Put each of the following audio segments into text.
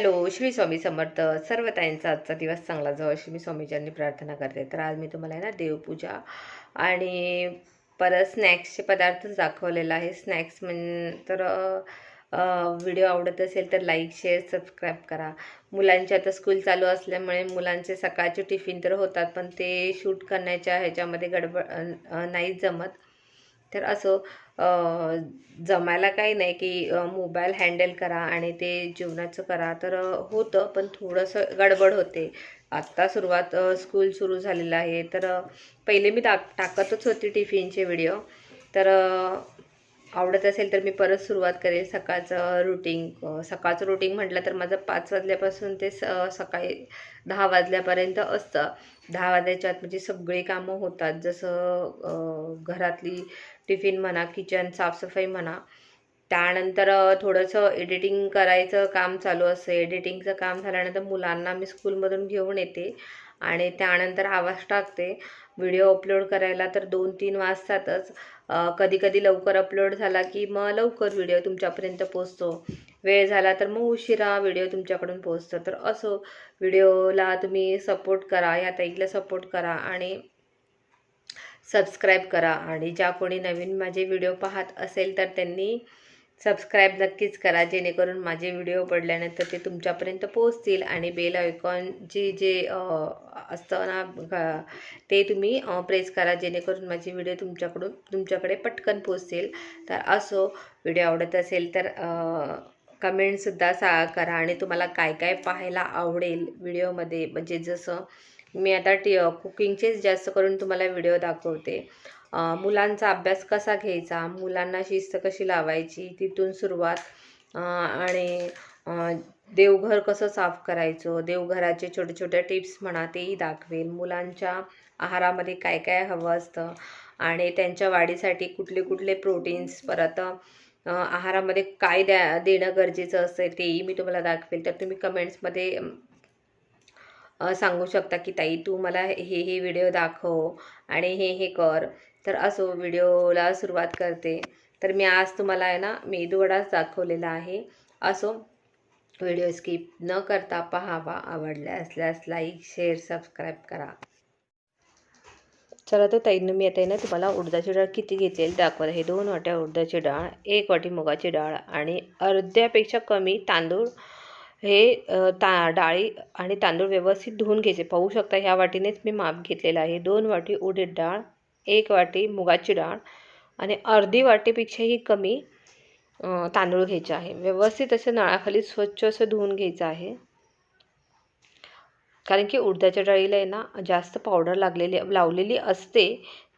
Hello Shri Swami Samarth. सर्व ताईंचा आजचा दिवस चांगला जावं अशी मी स्वामीजींनी प्रार्थना करते. तर आज मी तुम्हाला आहे ना देवपूजा आणि परत स्नॅक्सचे पदार्थ दाखवलेला आहे. स्नॅक्स म्हण तर व्हिडिओ आवडत असेल तर लाईक शेअर सबस्क्राईब करा. मुलांचे आता स्कूल चालू असल्यामुळे मुलांचे सकाळचे टिफिन तर होतात पण ते शूट करण्याच्या ह्याच्यामध्ये गडबड नाही जमत. तर असं जमायला काही नाही की मोबाईल हँडल करा आणि ते जेवणाचं करा. तर होतं पण थोडंसं गडबड होते. आत्ता सुरुवात स्कूल सुरू झालेलं आहे. तर पहिले मी टाक टाकतच होती टिफिनचे व्हिडिओ तर आवडत असेल तर मी परत सुरुवात करेल. सकाळचं रुटीन सकाळचं रुटीन म्हटलं तर माझं पाच वाजल्यापासून ते स सकाळी दहा वाजल्यापर्यंत असतं. दहा वाजायच्या आत म्हणजे सगळी कामं होतात. जसं घरातली टिफिन म्हणा किचन साफसफाई म्हणा त्यानंतर थोडंसं एडिटिंग करायचं काम चालू असतं. एडिटिंगचं काम झाल्यानंतर मुलांना मी स्कूलमधून घेऊन येते आणि त्यानंतर आवाज टाकते. व्हिडिओ अपलोड करायला तर दोन तीन वाजतातच. कधी कधी लवकर अपलोड झाला की मग लवकर व्हिडिओ तुमच्यापर्यंत पोचतो वेळ झाला तर मग उशिरा व्हिडिओ तुमच्याकडून पोचतो तर असो व्हिडिओला तुम्ही सपोर्ट करा या ताईला सपोर्ट करा आणि सबस्क्राईब करा. आणि ज्या कोणी नवीन माझे व्हिडिओ पाहत असेल तर त्यांनी सबस्क्राईब नक्कीच करा. जेणेकरून माझे व्हिडिओ पडल्यानंतर ते तुमच्यापर्यंत पोहोचतील. आणि बेल आयकॉन जे जे असतं ना ते तुम्ही प्रेस करा. जेणेकरून माझे व्हिडिओ तुमच्याकडून तुमच्याकडे पटकन पोचतील तर असो व्हिडिओ आवडत असेल तर कमेंटसुद्धा सा करा. आणि तुम्हाला काय काय पाहायला आवडेल व्हिडिओमध्ये म्हणजे जसं मी आता टी कुकिंगचेच जास्त करून तुम्हाला व्हिडिओ दाखवते. मुलांचा अभ्यास कसा घ्यायचा? मुलांना शिस्त कशी लावायची? तिथून सुरुवात आणि देवघर कसं साफ करायचं? देवघराचे छोटे छोटे टिप्स म्हणा तेही दाखवेल. मुलांच्या आहारामध्ये काय काय हवं असतं? आणि त्यांच्या वाढीसाठी कुठले कुठले प्रोटीन्स? परत आहारामध्ये काय द्या देणं गरजेचं असतं तेही मी तुम्हाला दाखवेल. तर तुम्ही कमेंट्समध्ये सांगू शकता की ताई तू मला हे हे व्हिडिओ दाखव आणि हे हे कर. तर असो व्हिडिओला सुरुवात करते. तर मी आज तुम्हाला आहे ना मेदूवडाच दाखवलेला आहे. असो व्हिडिओ स्किप न करता पाहावा आवडल्या असल्यास लाईक शेअर सबस्क्राईब करा. चला तर ताईनं मी आता आहे ना तुम्हाला उडदाची डाळ किती घेतलेली दाखवत. आहे दोन वाट्या उडदाची डाळ एक वाटी मुगाची डाळ आणि अर्ध्यापेक्षा कमी तांदूळ हे ता डाळी आणि तांदूळ व्यवस्थित धुवून घ्यायचे. पाहू शकता ह्या वाटीनेच मी माप घेतलेलं आहे. दोन वाटी उडीद डाळ एक वाटी मुगाची डाळ आणि अर्धी वाटीपेक्षाही कमी तांदूळ घ्यायचे आहे. व्यवस्थित असं नळाखाली स्वच्छ असं धुवून घ्यायचं आहे. कारण की उडदाच्या डाळीला आहे ना जास्त पावडर लागलेली लावलेली असते.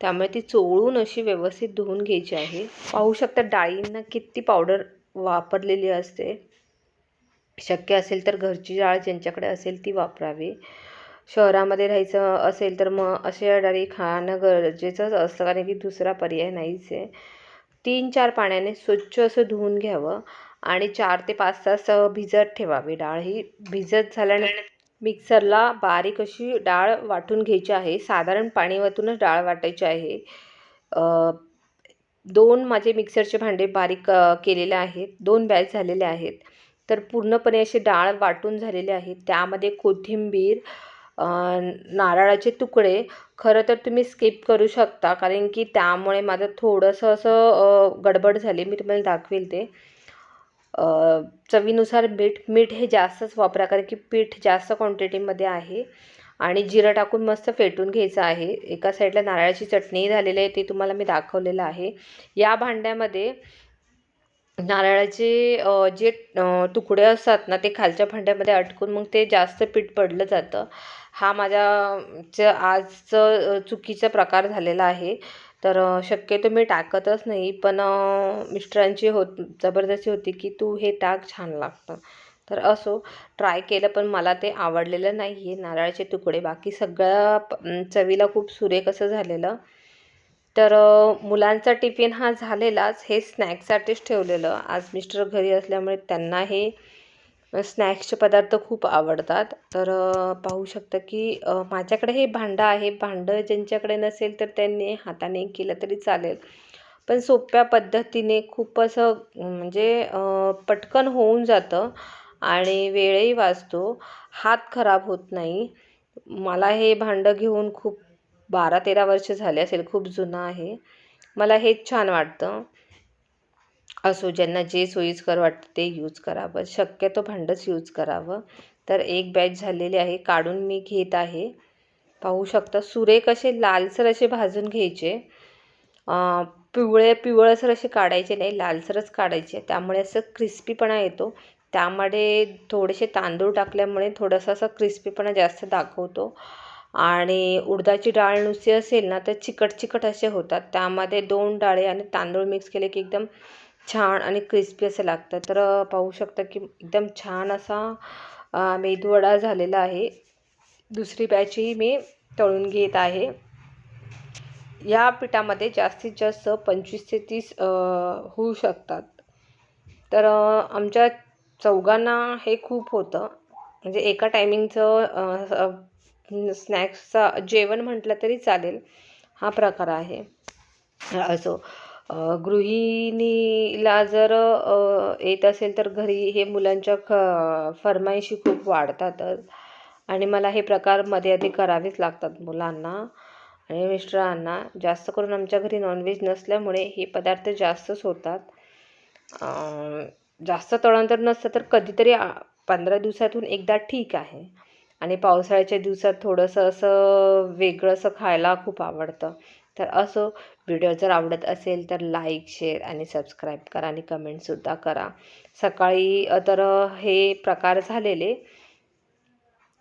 त्यामुळे ती चोळून अशी व्यवस्थित धुवून घ्यायची आहे. पाहू शकता डाळींना किती पावडर वापरलेली असते. शक्य असेल तर घरची डाळ ज्यांच्याकडे असेल ती वापरावी. शहरामध्ये राहायचं असेल तर मग अशा डाळी खाणं गरजेचंच असतं कारण की दुसरा पर्याय नाहीच आहे. तीन चार पाण्याने स्वच्छ असं धुवून घ्यावं आणि चार ते पाच तास भिजत ठेवावी. डाळ ही भिजत झाल्यानंतर मिक्सरला बारीक अशी डाळ वाटून घ्यायची आहे. साधारण पाणीवरतूनच डाळ वाटायची आहे. दोन माझे मिक्सरचे भांडे बारीक केलेले आहेत. दोन बॅच झालेले आहेत. तर पूर्णपणे असे डाळ वाटून झालेले आहेत. त्यामध्ये कोथिंबीर नारळाचे तुकडे खरं तर तुम्ही स्किप करू शकता कारण की त्यामुळे माझं थोडंसं असं गडबड झाली. मी तुम्हाला दाखवेल ते. चवीनुसार मीठ मीठ हे जास्तच वापरा कारण की पीठ जास्त क्वांटिटीमध्ये आहे. आणि जिरं टाकून मस्त फेटून घ्यायचं आहे. एका साईडला नारळाची चटणी झालेली आहे ते तुम्हाला मी दाखवलेलं आहे. या भांड्यामध्ये नारळाचे जे तुकडे असतात ना ते खालच्या भांड्यामध्ये अटकून मग ते जास्त पीठ पडलं जातं. हा माझ्या आजचं चुकीचा प्रकार झालेला आहे. तर शक्यतो मी टाकतच नाही पण मिस्टरांची होत जबरदस्ती होती की तू हे टाक छान लागतं. तर असो ट्राय केलं पण मला ते आवडलेलं नाही आहे नारळाचे तुकडे बाकी सगळ्या चवीला खूप सुरेख असं झालेलं. तर मुलांचा टिफिन हा झालेलाच. हे स्नॅक्ससाठीच ठेवलेलं. आज मिस्टर घरी असल्यामुळे त्यांना हे स्नॅक्सचे पदार्थ खूप आवडतात. तर पाहू शकता की माझ्याकडे हे भांडं आहे. भांडं ज्यांच्याकडे नसेल तर त्यांनी हाताने केलं तरी चालेल. पण सोप्या पद्धतीने खूप असं म्हणजे पटकन होऊन जातं आणि वेळही वाचतो. हात खराब होत नाही. मला हे भांडं घेऊन खूप बारा तेरा वर्ष झाले असेल खूप जुनं आहे. मला हेच छान वाटतं. असो ज्यांना जे सोयीस्कर वाटतं ते यूज करावं. शक्यतो भांडंच यूज करावं. तर एक बॅच झालेली आहे काढून मी घेत आहे. पाहू शकता सुरेख असे लालसर असे भाजून घ्यायचे. पिवळे पिवळसर असे काढायचे नाही लालसरच काढायचे. त्यामुळे असं क्रिस्पीपणा येतो. त्यामध्ये थोडेसे तांदूळ टाकल्यामुळे थोडंसं असं क्रिस्पीपणा जास्त दाखवतो. आणि उडदाची डाळ नुसती असेल ना तर चिकट चिकट असे होतात. त्यामध्ये दोन डाळे आणि तांदूळ मिक्स केले की एकदम छान आणि क्रिस्पी असं लागतं तर पाहू शकता की एकदम छान असा मेदूवडा झालेला आहे. दुसरी बॅचही मी तळून घेत आहे. या पिठामध्ये जास्तीत जास्त पंचवीस ते तीस होऊ शकतात. तर आमच्या चौघांना हे खूप होतं. म्हणजे एका टायमिंगचं स्नॅक्सचा जेवण म्हटलं तरी चालेल. हा प्रकार आहे. असो गृहिणीला जर येत असेल तर घरी हे मुलांच्या ख फरमाईशी खूप वाढतातच. आणि मला हे प्रकारमध्ये आधी करावेच लागतात मुलांना. आणि मिस्टरांना जास्त करून आमच्या घरी नॉनव्हेज नसल्यामुळे हे पदार्थ जास्तच होतात. जास्त तळण तर नसतं तर कधीतरी पंधरा दिवसातून एकदा ठीक आहे. आणि पावसाळ्याच्या दिवसात थोडंसं असं वेगळं असं खायला खूप आवडतं. तर असं व्हिडिओ जर आवडत असेल तर लाईक शेअर आणि सबस्क्राईब करा आणि कमेंटसुद्धा करा. सकाळी तर हे प्रकार झालेले.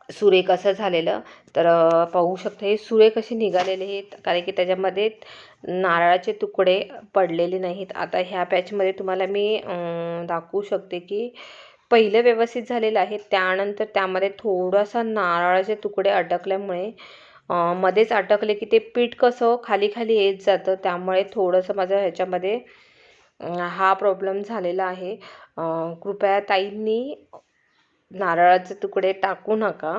सुरे कसं झालेलं. तर पाहू शकता हे सुरे कसे निघालेले आहेत. कारण की त्याच्यामध्ये नारळाचे तुकडे पडलेले नाहीत. आता ह्या पॅचमध्ये तुम्हाला मी दाखवू शकते की पहिलं व्यवस्थित झालेलं आहे. त्यानंतर त्यामध्ये थोडासा नारळाचे तुकडे अडकल्यामुळे मध्येच अटकले की ते पीठ कसं खाली खाली येत जातं त्यामुळे थोडंसं माझं ह्याच्यामध्ये हा प्रॉब्लेम झालेला आहे. कृपया ताईंनी नारळाचे तुकडे टाकू नका.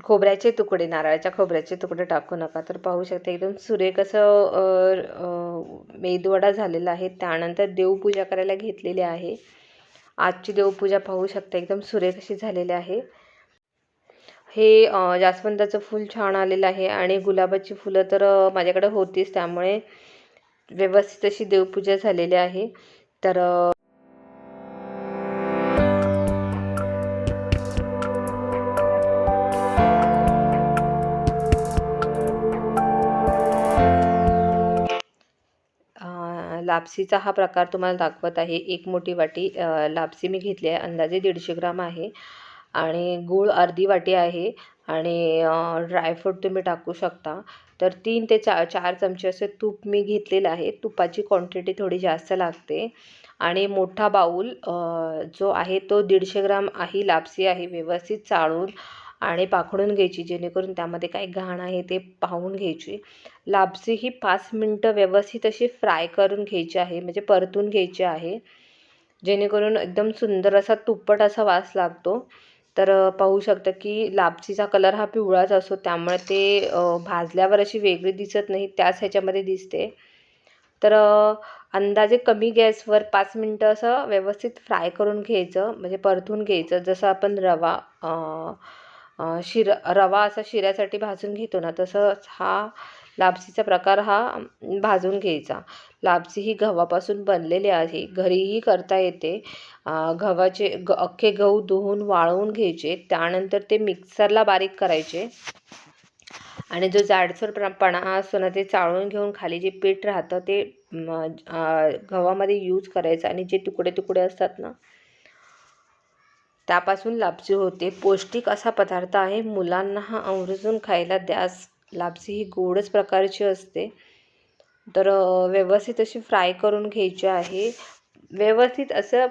खोबऱ्याचे तुकडे नारळाच्या खोबऱ्याचे तुकडे टाकू नका. तर पाहू शकता एकदम सुरेख असं मेदवडा झालेला आहे. त्यानंतर देवपूजा करायला घेतलेली आहे. आजची देवपूजा पाहू शकता. एकदम सुरेख अशी झालेली आहे. हे जास्वंदाचं फूल छान आलेलं आहे आणि गुलाबाची फुलं तर माझ्याकडे होतीच. त्यामुळे व्यवस्थित अशी देवपूजा झालेली आहे. तर लापसीचा हा प्रकार तुम्हाला दाखवत आहे. एक मोठी वाटी लापसी मी घेतली आहे. अंदाजे दीडशे ग्राम आहे. आणि गूळ अर्धी वाटी आहे. आणि ड्रायफ्रूट तुम्ही टाकू शकता. तर तीन ते चार चार चमचे असे तूप मी घेतलेलं आहे. तुपाची क्वांटिटी थोडी जास्त लागते. आणि मोठा बाऊल जो आहे तो दीडशे ग्राम आहे. लापसी आहे. व्यवस्थित चाळून आणि पाखडून घ्यायची जेणेकरून त्यामध्ये काय घाण आहे ते पाहून घ्यायची. लापसी ही पाच मिनटं व्यवस्थित अशी फ्राय करून घ्यायची आहे म्हणजे परतून घ्यायची आहे. जेणेकरून एकदम सुंदर असा तुप्पट असा वास लागतो. तर पाहू शकता की लापसीचा कलर हा पिवळाच असतो त्यामुळे ते भाजल्यावर अशी वेगळी दिसत नाही त्याच ह्याच्यामध्ये दिसते. तर अंदाजे कमी गॅसवर पाच मिनटं असं व्यवस्थित फ्राय करून घ्यायचं म्हणजे परतून घ्यायचं जसं आपण रवा शिर रवा असा शिऱ्यासाठी भाजून घेतो ना तसंच हा लापसीचा प्रकार हा भाजून घ्यायचा. लापसी ही गव्हापासून बनलेली आहे. घरीही करता येते. गव्हाचे ग अख्खे गहू धुवून वाळवून घ्यायचे. त्यानंतर ते मिक्सरला बारीक करायचे. आणि जो जाडसरपणा असतो ना ते चाळून घेऊन खाली जे पीठ राहतं ते गव्हामध्ये यूज करायचं. आणि जे तुकडे तुकडे असतात ना त्यापासून लापसी होते. पौष्टिक असा पदार्थ आहे. मुलांना हा आवर्जून खायला द्यास. लापसी ही गोडच प्रकारची असते. तर व्यवस्थित अशी फ्राय करून घ्यायची आहे. व्यवस्थित असं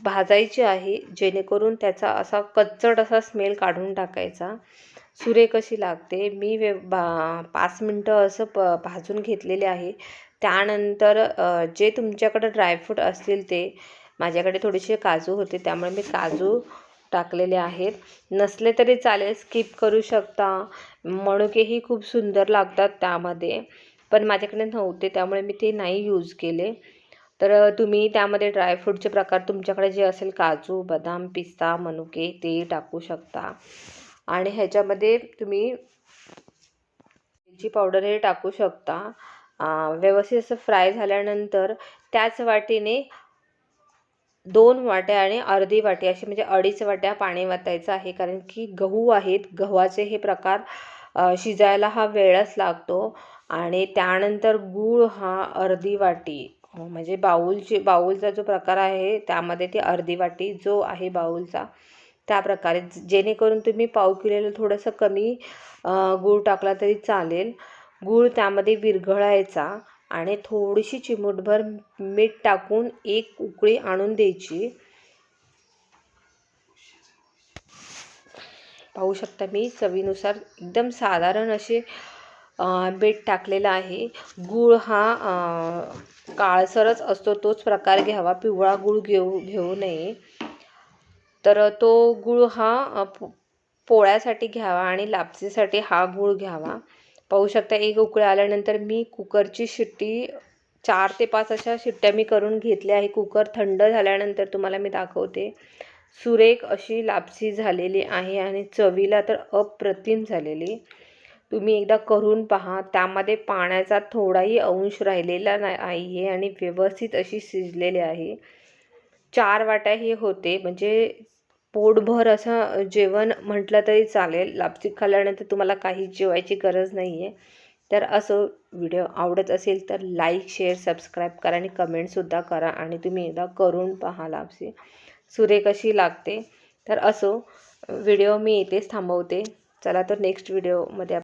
भाजायची आहे. जेणेकरून त्याचा असा कच्चड असा स्मेल काढून टाकायचा. सुरे कशी लागते? मी वे बा पाच मिनटं असं प भाजून घेतलेले आहे. त्यानंतर जे तुमच्याकडं ड्रायफ्रूट असतील ते माझ्याकडे थोडेसे काजू होते त्यामुळे मी काजू टाकलेले आहेत. नसले तरी चालेल स्किप करू शकता. मणुकेही खूप सुंदर लागतात त्यामध्ये. पण माझ्याकडे नव्हते त्यामुळे मी ते नाही यूज केले. तर तुम्ही त्यामध्ये ड्रायफ्रूटचे प्रकार तुमच्याकडे जे असेल काजू बदाम पिस्ता मनुके ते टाकू शकता. आणि ह्याच्यामध्ये तुम्ही मिरची पावडर हे टाकू शकता. व्यवस्थित असं फ्राय झाल्यानंतर त्याच वाटीने दोन वाट्या आणि अर्धी वाटी अशी म्हणजे अडीच वाट्या पाणी वतायचं आहे. कारण की गहू आहेत गव्हाचे हे प्रकार शिजायला हा वेळच लागतो. आणि त्यानंतर गूळ हा अर्धी वाटी. हो, म्हणजे बाऊलची बाऊलचा जो प्रकार आहे त्यामध्ये ती अर्धी वाटी जो आहे बाऊलचा त्या प्रकारे. जेणेकरून तुम्ही पाव किलोला थोडंसं कमी गूळ टाकला तरी चालेल. गूळ त्यामध्ये विरघळायचा. आणि थोडीशी चिमूटभर मीठ टाकून एक उकळी आणून द्यायची. पाहू शकता मी चवीनुसार एकदम साधारण असे मीठ टाकलेलं आहे. गूळ हा काळसरच असतो तोच प्रकार घ्यावा. पिवळा गूळ घेऊ घेऊ नये. तर तो गूळ हा पोळ्यासाठी घ्यावा आणि लापसीसाठी हा गूळ घ्यावा. पाहू शकता एक उकळी आल्यानंतर मी कुकरची शिट्टी चार ते पाच अशा शिट्ट्या मी करून घेतल्या आहे. कुकर थंड झाल्यानंतर तुम्हाला मी दाखवते. सुरेख अशी लापसी झालेली आहे आणि चवीला तर अप्रतिम झालेली. तुम्ही एकदा करून पहा. त्यामध्ये पाण्याचा थोडाही अंश राहिलेला नाही आहे आणि व्यवस्थित अशी शिजलेली आहे. चार वाट्या हे होते. म्हणजे पोटभर असं जेवण म्हटलं तरी चालेल. लापसी खाल्ल्यानंतर तुम्हाला काही जेवायची गरज नाही आहे तर असं व्हिडिओ आवडत असेल तर लाईक शेअर सबस्क्राईब करा आणि कमेंटसुद्धा करा आणि तुम्ही एकदा करून पहा लापसी सुरेख अशी लागते? तर असो व्हिडिओ मी इथेच थांबवते. चला तर नेक्स्ट व्हिडिओमध्ये